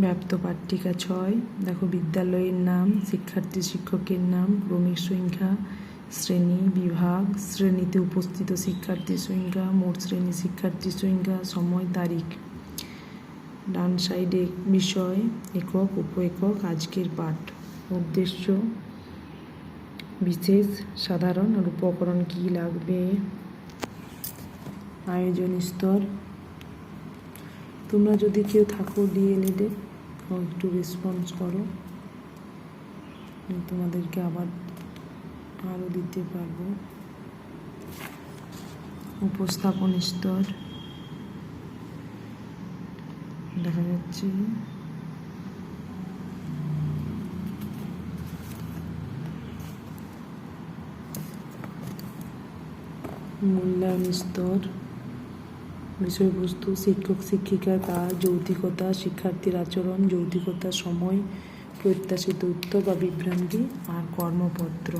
ব্যাপ্ত পাট্টিকা ছয় দেখো বিদ্যালয়ের নাম, শিক্ষার্থী শিক্ষকের নাম, ক্রমিক সংখ্যা, শ্রেণি বিভাগ, শ্রেণীতে উপস্থিত শিক্ষার্থীর সংখ্যা, মোট শ্রেণি শিক্ষার্থীর সংখ্যা, সময়, তারিখ। ডান সাইডে বিষয়, একক উপ একক আজকের পাঠ। উদ্দেশ্য, বিশেষ, সাধারণ, আর উপকরণ কী লাগবে? আয়োজন স্তর তোমরা যদি কেউ থাকো ডিএলএডে একটু রেসপন্স করো। তোমাদেরকে আবার আরও দিতে পারব। উপস্থাপন স্তর। দেখা যাচ্ছে। মূল্যায়ন স্তর। বিষয়বস্তু, শিক্ষক, শিক্ষিকা কাজ যৌতিকতা, শিক্ষার্থীর আচরণ যৌতিকতা সময়, প্রত্যাশিত উত্তর বা বিভ্রান্তি আর কর্মপত্র।